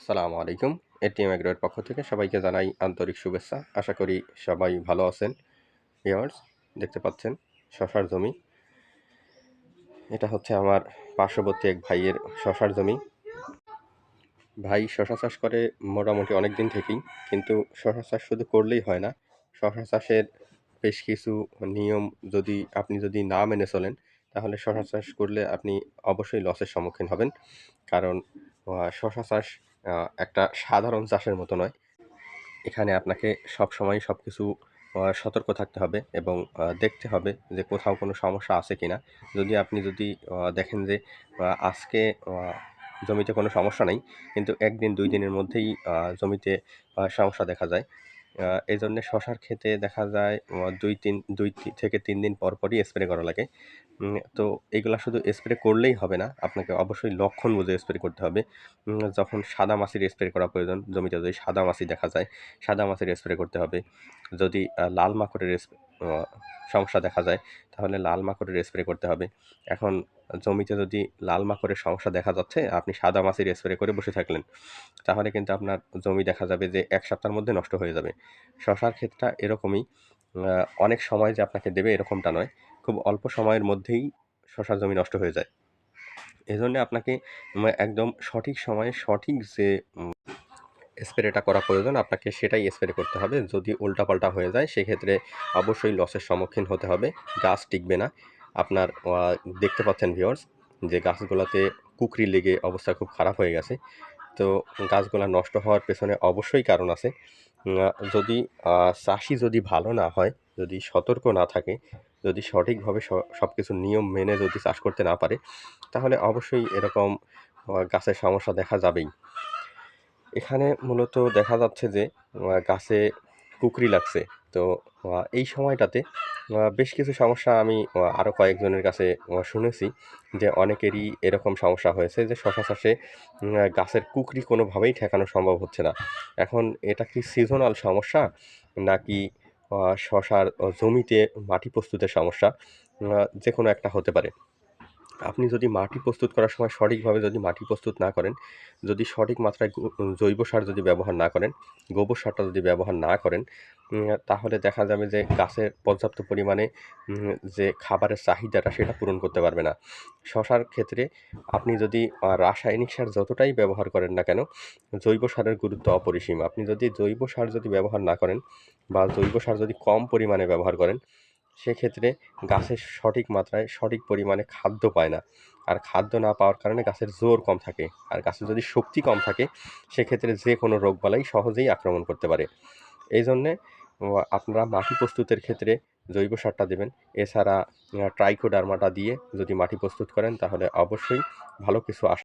আসসালামু আলাইকুম। এটিএম এগ্রোয়ের পক্ষ থেকে সবাইকে জানাই আন্তরিক শুভেচ্ছা। আশা করি সবাই ভালো আছেন। ভিওয়ার্স দেখতে পাচ্ছেন শশার জমি। এটা হচ্ছে আমার পার্শ্ববর্তী এক ভাইয়ের শশার জমি। ভাই শশা চাষ করে মোটামুটি অনেক দিন থেকেই, কিন্তু শশা চাষ শুধু করলেই হয় না। শশা চাষের বেশ কিছু নিয়ম যদি আপনি যদি না মেনে চলেন, তাহলে শশা চাষ করলে আপনি অবশ্যই লসের সম্মুখীন হবেন। কারণ শশা চাষ একটা সাধারণ চাষের মতো নয়। এখানে আপনাকে সব সময় সব কিছু সতর্ক থাকতে হবে এবং দেখতে হবে যে কোথাও কোনো সমস্যা আছে কিনা। যদি আপনি যদি দেখেন যে আজকে জমিতে কোনো সমস্যা নেই, কিন্তু একদিন, দুই দিনের মধ্যেই জমিতে সমস্যা দেখা যায় এই জন্যে শশার ক্ষেতে দেখা যায় দুই তিন, দুই থেকে তিন দিন পর পরই স্প্রে করা লাগে। তো এগুলা শুধু স্প্রে করলেই হবে না, আপনাকে অবশ্যই লক্ষণ বুঝে স্প্রে করতে হবে। যখন সাদা মাছির স্প্রে করা প্রয়োজন, জমিতে যদি সাদা মাছি দেখা যায়, সাদা মাছির স্প্রে করতে হবে। যদি লাল মাকড়ের সমস্যা দেখা যায়, তাহলে লাল মাকড়ের স্প্রে করতে হবে। এখন জমিতে যদি লাল মাকড়ের সমস্যা দেখা যাচ্ছে, আপনি সাদা মাছির স্প্রে করে বসে থাকলেন, তাহলে কিন্তু আপনার জমি দেখা যাবে যে এক সপ্তাহের মধ্যে নষ্ট হয়ে যাবে। শশার ক্ষেতটা এরকমই অনেক সময় যে আপনাকে দেবে এরকমটা নয়, খুব অল্প সময়ের মধ্যেই শশার জমি নষ্ট হয়ে যায়। এজন্য আপনাকে একদম সঠিক সময়ে সঠিক যে স্প্রেটা করা প্রয়োজন, আপনাকে সেটাই স্প্রে করতে হবে। যদি উল্টাপাল্টা হয়ে যায়, সেক্ষেত্রে অবশ্যই লসের সম্মুখীন হতে হবে। গাছ টিকবে না। আপনার দেখতে পাচ্ছেন ভিওর্স যে গাছগুলোতে কুকরি লেগে অবস্থা খুব খারাপ হয়ে গেছে। তো গাছগুলা নষ্ট হওয়ার পেছনে অবশ্যই কারণ আছে। যদি চাষি যদি ভালো না হয়, যদি সতর্ক না থাকে, যদি সঠিকভাবে সব কিছু নিয়ম মেনে যদি চাষ করতে না পারে, তাহলে অবশ্যই এরকম গাছের সমস্যা দেখা যাবেই। এখানে মূলত দেখা যাচ্ছে যে গাছে কুকরি লাগছে। তো এই সময়টাতে বেশ কিছু সমস্যা আমি আরও কয়েকজনের কাছে শুনেছি যে, অনেকেরই এরকম সমস্যা হয়েছে যে শশা চাষে গাছের কুকরি কোনোভাবেই ঠেকানো সম্ভব হচ্ছে না। এখন এটা কি সিজনাল সমস্যা? নাকি শশার জমিতে মাটি প্রস্তুতের সমস্যা? যে কোনো একটা হতে পারে। আপনি যদি মাটি প্রস্তুত করার সময় সঠিকভাবে যদি মাটি প্রস্তুত না করেন, যদি সঠিক মাত্রায় জৈব সার যদি ব্যবহার না করেন, গোবর সারটা যদি ব্যবহার না করেন তাহলে দেখা যাবে যে গাছের পর্যাপ্ত পরিমাণে যে খাবারের চাহিদাটা সেটা পূরণ করতে পারবে না। শশার ক্ষেত্রে আপনি যদি রাসায়নিক সার যতটাই ব্যবহার করেন না কেন, জৈব সারের গুরুত্ব অপরিসীম। আপনি যদি জৈব সার যদি ব্যবহার না করেন বা জৈব সার যদি কম পরিমাণে ব্যবহার করেন সেক্ষেত্রে গাছের সঠিক মাত্রায় সঠিক পরিমাণে খাদ্য পায় না। আর খাদ্য না পাওয়ার কারণে গাছের জোর কম থাকে। আর গাছের যদি শক্তি কম থাকে, সেক্ষেত্রে যে কোনো রোগবালাই সহজেই আক্রমণ করতে পারে। এই জন্যে আপনারা মাটি প্রস্তুতের ক্ষেত্রে জৈব সারটা দেবেন। এছাড়া ট্রাইকোডার্মাটা দিয়ে যদি মাটি প্রস্তুত করেন, তাহলে অবশ্যই ভালো কিছু আশা